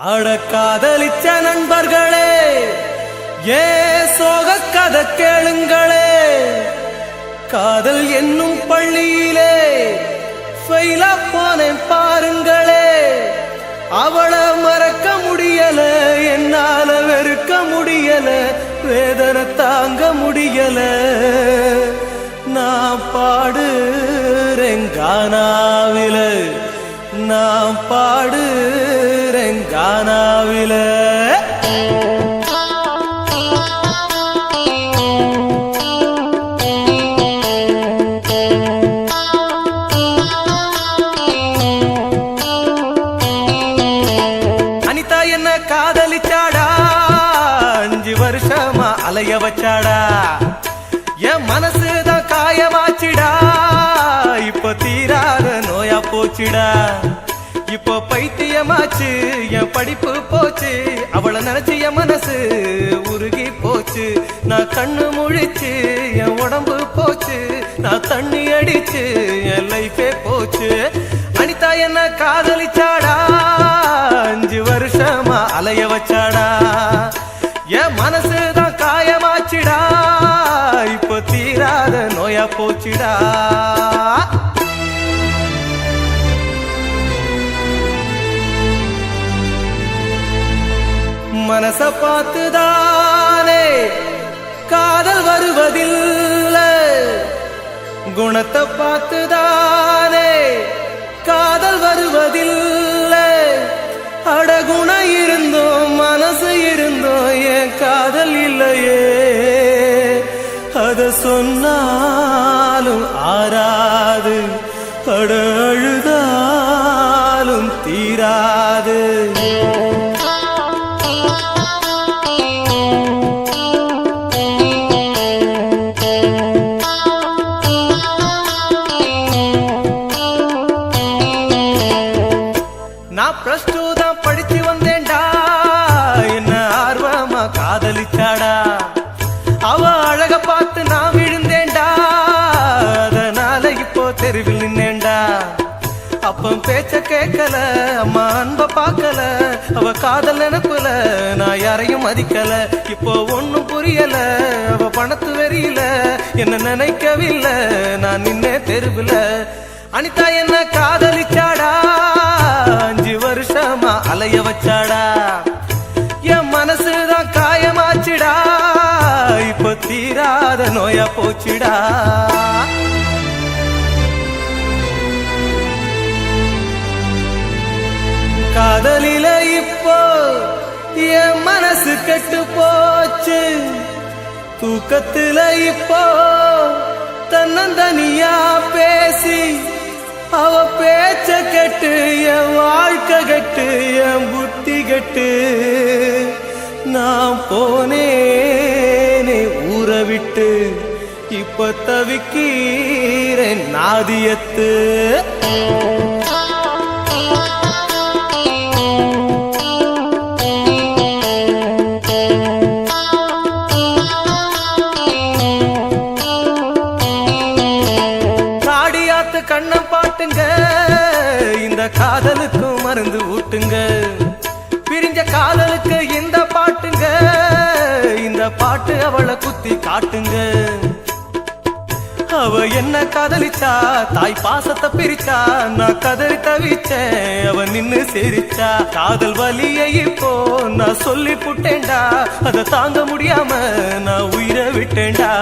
அட காதலிச்ச நண்பர்களே ஏ சோக கதை கேளுங்களே. காதல் என்னும் பள்ளியிலே ஃபெயிலா போனேன் பாருங்களே. அவளை மறக்க முடியல என்னால வெறுக்க முடியல வேதனை தாங்க முடியல. நான் பாடு ரெங்கானாவில நான் பாடு கானாவில அனிதா என்ன காதலிச்சாடா? அஞ்சு வருஷமா அலைய வச்சாடா? என் மனசுதான் காயமாச்சிடா. இப்ப தீராத நோயா போச்சுடா. இப்போ பைத்தியமாச்சு என் படிப்பு போச்சு அவளை நினைச்சு என் மனசு உருகி போச்சு. நான் கண்ணு முழிச்சு என் உடம்பு போச்சு. நான் தண்ணி அடிச்சு என் லைஃபே போச்சு. அனிதா என்ன காதலிச்சாடா? அஞ்சு வருஷமா அலைய வச்சாடா? என் மனசுதான் காயமாச்சுடா. இப்போ தீராத நோயா போச்சுடா. மனச பார்த்துதானே? காதல் வருவதில்லை. குணத்தை பார்த்துதானே? காதல் வருவதில்லை. அடகுண இருந்தோம் மனசு இருந்தோம் என் காதல் இல்லையே. அத சொன்னாலும் ஆறாது. அட அழுதாலும் தீரா நான் பிளஸ் டூ தான் படிச்சு வந்தேன்டா. என்ன ஆர்வமா காதலிச்சாடா. அவ அழக பார்த்து நான் விழுந்தேன்டா. அதனால இப்போ தெருவில் நின்னேன்டா. அப்பம் பேச்ச கேட்கல அம்மா அன்ப பார்க்கல. அவ காதல் நினைப்புல நான் யாரையும் மதிக்கல. இப்போ ஒண்ணும் புரியல அவ பணத்து வெறியில. என்ன நினைக்கவில்லை நான் நின்னே தெருவில். அனிதா என்ன காதலிச்சாடா. வருஷமா அலைய வச்சாடா? என் மனசுதான் காயமாச்சுடா. இப்ப தீராத நோயா போச்சுடா. காதலில இப்போ என் மனசு கெட்டு போச்சு. தூக்கத்துல இப்போ தன்னந்தனியா கட்டு என் வாழ்க்கை கட்டு என் புத்தி கெட்டு. நான் போனேனே ஊற விட்டு இப்ப தவிக்கிறேன் நாதியத்து. காடியாத்து கண்ணம் பாட்டுங்க. இந்த காதலுக்கும் மருந்து ஊட்டுங்க. பிரிஞ்ச காதலுக்கு இந்த பாட்டுங்க. இந்த பாட்டு அவளை குத்தி காட்டுங்க. அவ என்ன காதலிச்சா? தாய் பாசத்தை பிரிச்சா? நான் கதறி தவிச்சேன். அவ நின்னு சிரிச்சா. காதல் வலியை இப்போ நான் சொல்லி புட்டேன்டா அதை தாங்க முடியாம நான் உயிரை விட்டேன்டா.